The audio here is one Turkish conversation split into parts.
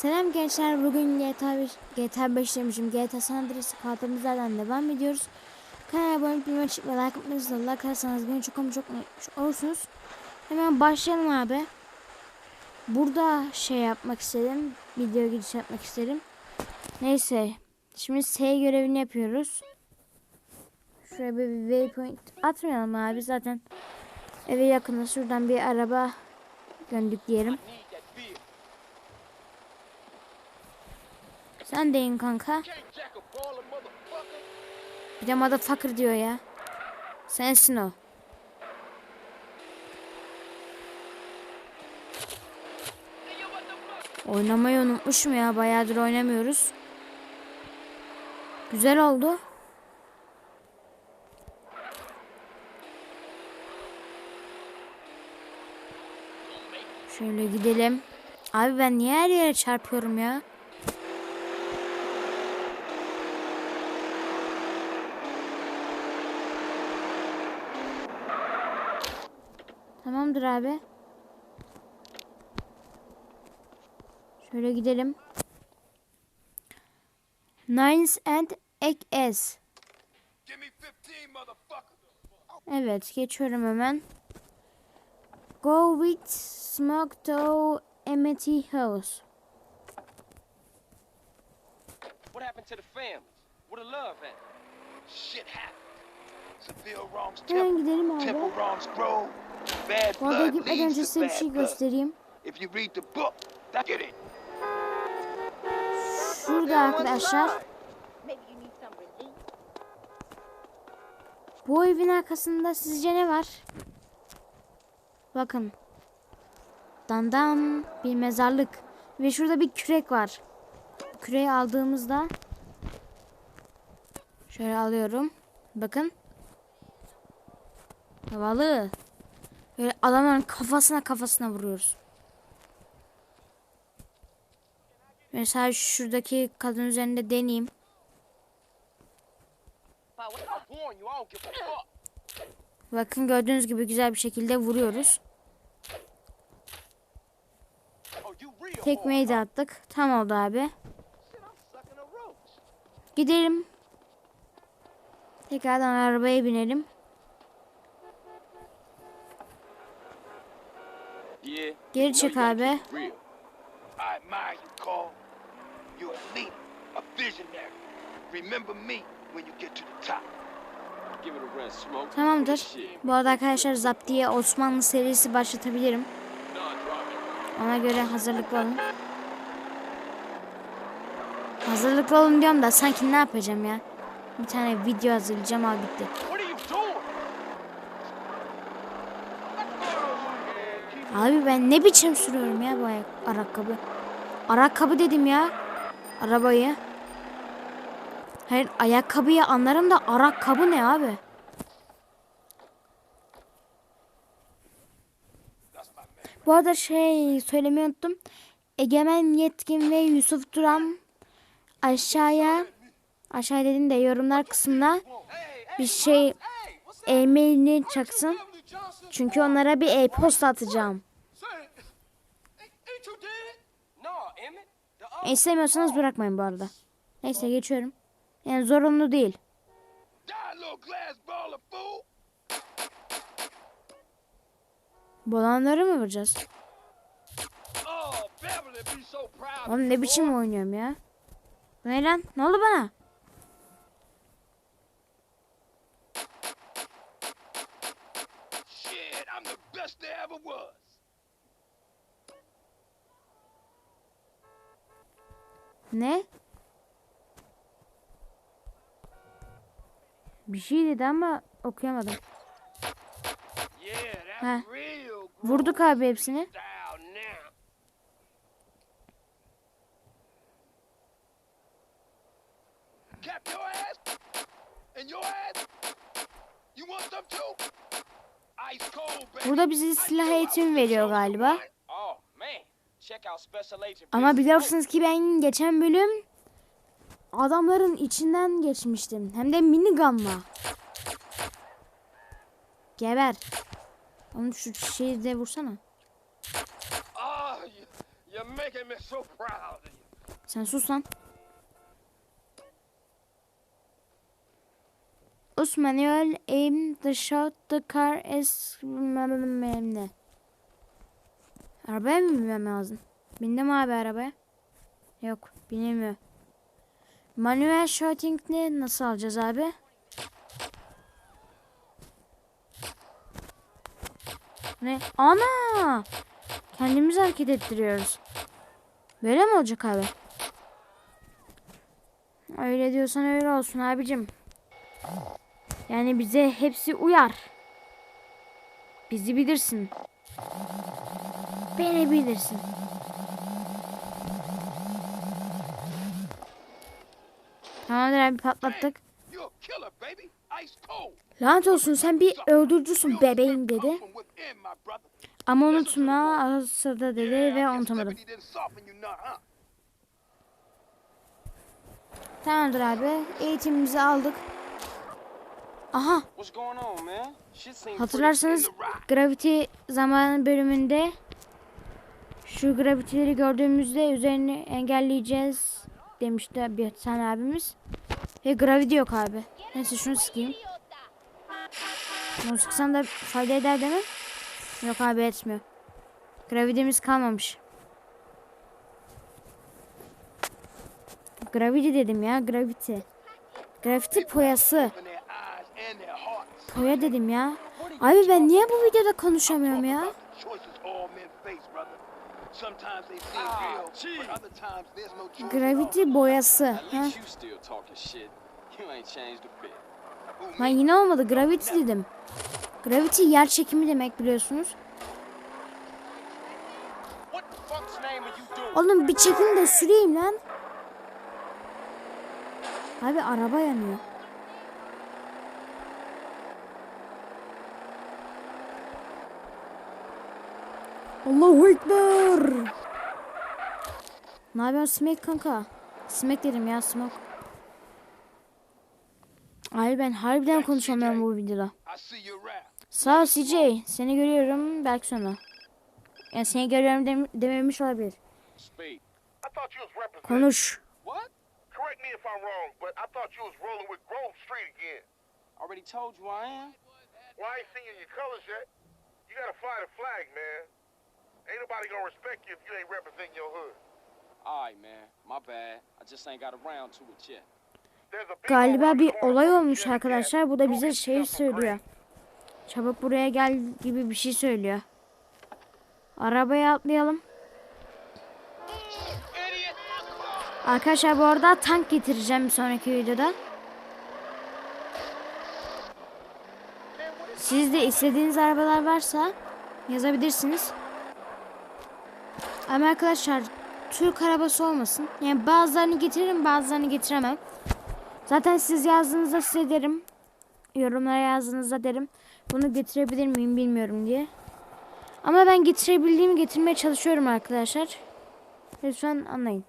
Selam gençler. Bugün GTA 5, GTA 5 demişim. GTA San Andreas kaldığımız yerden devam ediyoruz. Kanala abone olmayı, bilmeyi çıkmayı, like unutmayın. like atarsanız beni çok ama çok olursunuz. Hemen başlayalım abi. Burada şey yapmak istedim. Video giriş yapmak istedim. Neyse. Şimdi S görevini yapıyoruz. Şuraya bir waypoint atmayalım abi. Zaten eve yakında şuradan bir araba göndük diyelim. Sen deyin kanka. Bir de motherfucker diyor ya. Sensin o. Oynamayı unutmuşum ya. Bayağıdır oynamıyoruz. Güzel oldu. Şöyle gidelim. Abi ben niye her yere çarpıyorum ya? Tamamdır abi. Şöyle gidelim. Nines and Egg S. Give me 15, motherfucker. Evet geçiyorum hemen. Go with smoke to Amity House. What happened to the families? Where the love at? Shit happened. Hemen gidelim abi. Bu arada gitmeden önce size bir şey göstereyim. Şurada arkadaşlar. Bu evin arkasında sizce ne var? Bakın. Dandan bir mezarlık. Ve şurada bir kürek var. Küreği aldığımızda şöyle alıyorum. Bakın. Havalı. Böyle adamların kafasına kafasına vuruyoruz. Mesela şuradaki kadın üzerinde deneyeyim. Bakın gördüğünüz gibi güzel bir şekilde vuruyoruz. Tekmeyi de attık. Tam oldu abi. Gidelim. Tekrardan arabaya binelim. A rest, smoke. Tamamdır. Bu arada arkadaşlar Zaptiye Osmanlı serisi başlatabilirim. Ona göre hazırlıklı olun. Hazırlıklı olun diyorum da sanki ne yapacağım ya? Bir tane video hazırlayacağım al bitti. What are you doing? Abi ben ne biçim sürüyorum ya bu ayak, ayakkabı. Ayakkabı dedim ya. Arabayı. Hayır ayakkabıyı anlarım da ayakkabı ne abi? Bu arada şey söylemeyi unuttum. Egemen Yetkin ve Yusuf Duran aşağıya aşağı dedim de yorumlar kısmına bir şey e-mailini çaksın. Çünkü onlara bir e-posta atacağım. Other İstemiyorsanız bırakmayın bu arada. Neyse geçiyorum. Yani zorunlu değil. Bolanları mı vuracağız? Oğlum ne biçim oynuyorum ya? Ne lan? Ne oldu bana? Shit, I'm the best there ever was. Ne? Bir şey dedi ama okuyamadım. Real. Vurduk abi hepsini. Burada bize silah eğitimi veriyor galiba. Ama biliyorsunuz ki ben geçen bölüm adamların içinden geçmiştim. Hem de minigunla. Geber. Onu şu şeyi de vursana. You. Sen sus lan. Us manuel aim the shot the car is? Arabaya mı binmem lazım? Bindim abi arabaya. Yok binemiyor. Manuel shooting ne? Nasıl alacağız abi? Ne? Ana! Kendimiz hareket ettiriyoruz. Böyle mi olacak abi? Öyle diyorsan öyle olsun abicim. Yani bize hepsi uyar. Bizi bilirsin. Beni bilirsin. Tamamdır abi patlattık. Lanet olsun sen bir öldürücüsün bebeğim dedi. Ama unutma arasında dedi ve unutamadım. Tamamdır abi eğitimimizi aldık. Aha! Hatırlarsanız Gravity zamanı bölümünde şu gravitileri gördüğümüzde üzerini engelleyeceğiz demişti bir tane abimiz. Ve gravity yok abi. Neyse şunu sıkayım. Bunu sıksam da fayda eder değil mi? Yok abi etmiyor. Gravity'miz kalmamış. Gravity dedim ya gravity. Gravity poyası. Poya dedim ya. Abi ben niye bu videoda konuşamıyorum ya? Changed a bit. Lan yine olmadı. Gravity dedim. Gravity yer çekimi demek biliyorsunuz. Oğlum bir çekin de süreyim lan. Abi araba yanıyor. Allahu Ekber. Ne yapıyorsun Smack kanka? Smack dedim ya Smoke. Abi ben harbiden konuşamıyorum bu videoda. I see you around. Sağ ol CJ. Seni görüyorum belki sonra. Yani seni görüyorum dem- dememiş olabilir. Konuş. What? Correct me if I'm wrong, but I thought you was rolling with Grove Street again. Already told you I am. Well, I ain't seen your colors yet. You gotta fly the flag, man. Ain't nobody gonna respect you if you ain't representing your hood. Alright, man. My bad. I just ain't got around to it yet. Galiba bir olay olmuş arkadaşlar. Bu da bize şey söylüyor. Çabuk buraya gel gibi bir şey söylüyor. Arabaya atlayalım. Arkadaşlar bu arada tank getireceğim bir sonraki videoda. Siz de istediğiniz arabalar varsa yazabilirsiniz. Ama arkadaşlar Türk arabası olmasın. Yani bazılarını getiririm bazılarını getiremem. Zaten siz yazdığınızda size derim. Yorumlara yazdığınızda derim. Bunu getirebilir miyim bilmiyorum diye. Ama ben getirebildiğimi getirmeye çalışıyorum arkadaşlar. Lütfen anlayın.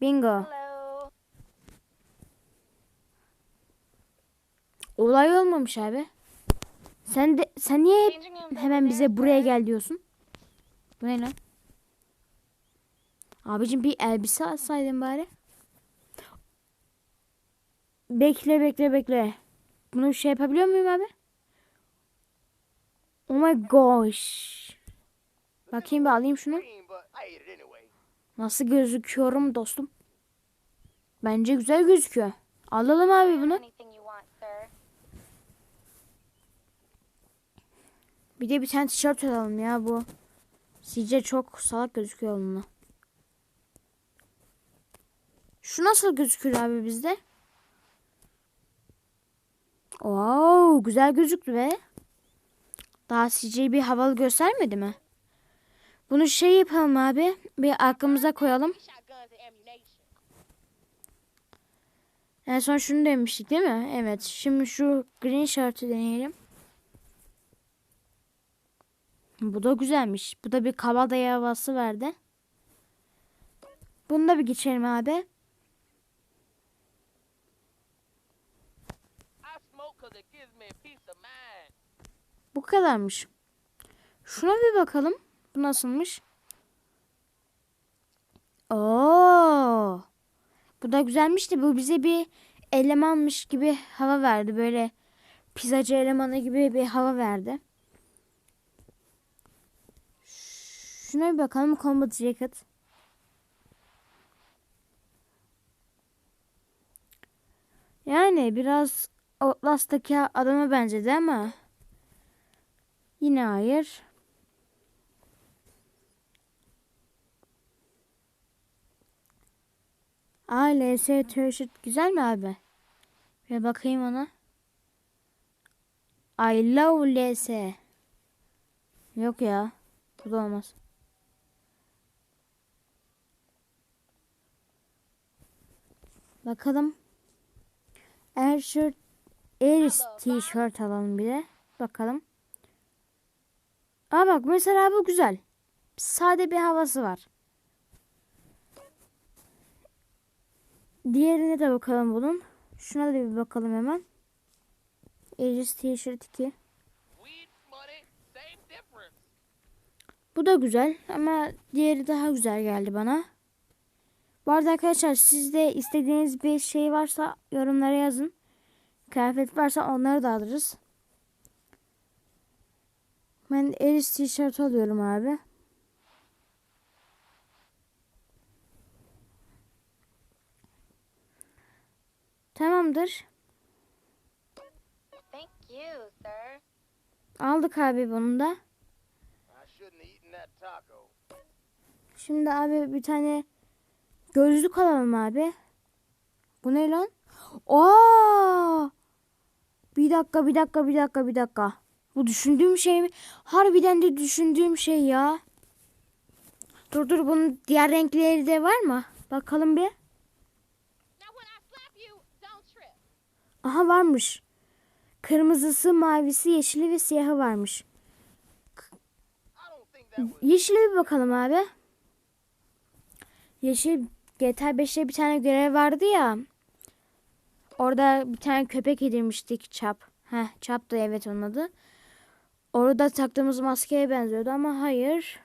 Bingo. Hello. Olay olmamış abi. Sen de sen niye hemen bize buraya gel diyorsun? Bu ne lan? Abicim bir elbise alsaydın bari. Bekle bekle bekle. Bunu şey yapabiliyor muyum abi? Oh my gosh. Bakayım bir alayım şunu. Nasıl gözüküyorum dostum? Bence güzel gözüküyor. Alalım abi bunu. Bir de bir tane tişört alalım ya bu. Sizce çok salak gözüküyor onunla. Şu nasıl gözüküyor abi bizde? Oo, güzel gözüktü be. Daha sizce bir havalı göstermedi mi? Bunu şey yapalım abi. Bir arkamıza koyalım. En son şunu demiştik değil mi? Evet. Şimdi şu green shirt'ı deneyelim. Bu da güzelmiş. Bu da bir kabadayı havası verdi. Bunu da bir geçelim abi. I smoke cause it gives me a peace of mind. Bu kadarmış. Şuna bir bakalım. Bu nasılmış? Bu da güzelmiş de bu bize bir elemanmış gibi hava verdi. Böyle pizzacı elemanı gibi bir hava verdi. Şuna bir bakalım. Combat Jacket. Yani biraz Outlast'taki adama benzedi ama yine hayır. Aa LS t-shirt güzel mi abi? Bir bakayım ona. I love LS. Yok ya. Bu da olmaz. Bakalım. Air shirt, Air t-shirt alalım bir de. Bakalım. Aa bak mesela bu güzel. Sade bir havası var. Diğerine de bakalım bunun. Şuna da bir bakalım hemen. Aegis T-shirt 2. Weed, money, same difference. Bu da güzel ama diğeri daha güzel geldi bana. Bu arada arkadaşlar sizde istediğiniz bir şey varsa yorumlara yazın. Kıyafet varsa onları da alırız. Ben Aegis T-shirt alıyorum abi. Tamamdır. Thank you, sir. Aldık abi bunu da. Şimdi abi bir tane gözlük alalım abi. Bu ne lan? Aa! Bir dakika, bir dakika, bir dakika, bir dakika. Bu düşündüğüm şey mi? Harbiden de düşündüğüm şey ya. Dur dur bunun diğer renkleri de var mı? Bakalım bir. Aha varmış. Kırmızısı, mavisi, yeşili ve siyahı varmış. Yeşile bir bakalım abi. Yeşil GTA 5'te bir tane görev vardı ya. Orada bir tane köpek edinmiştik çap. Heh çap da evet onun adı. Orada taktığımız maskeye benziyordu ama hayır.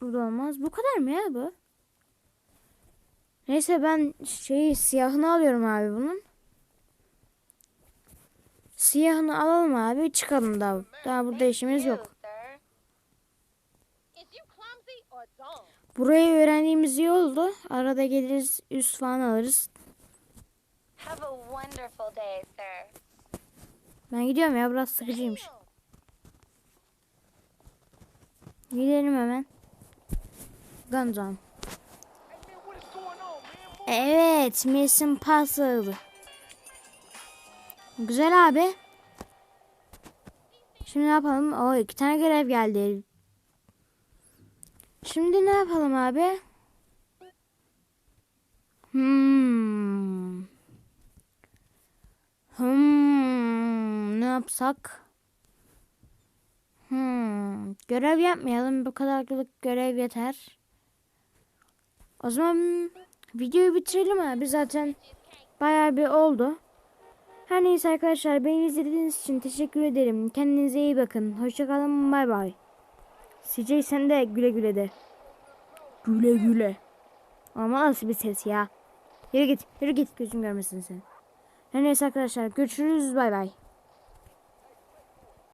Bu da olmaz. Bu kadar mı ya bu? Neyse ben şeyi siyahını alıyorum abi bunun. Siyahını alalım abi çıkalım daha. Daha burada işimiz yok. Burayı öğrendiğimiz iyi oldu. Arada geliriz üst falan alırız. Have a wonderful day, sir. Ben gidiyorum ya biraz sıkıcıymış. Gidelim hemen. Gunzone. Hey man, what is going on, man? Evet Mission Puzzle. Güzel abi. Şimdi ne yapalım? O iki tane görev geldi. Şimdi ne yapalım abi? Hmm. Hmm. Ne yapsak? Hmm. Görev yapmayalım. Bu kadarlık görev yeter. O zaman videoyu bitirelim abi. Zaten bayağı bir oldu. Her neyse arkadaşlar beni izlediğiniz için teşekkür ederim. Kendinize iyi bakın. Hoşçakalın. Bay bay. CJ sen de güle güle de. Güle güle. Ama nasıl bir ses ya. Yürü git. Yürü git. Gözüm görmesin seni. Her neyse arkadaşlar görüşürüz. Bay bay.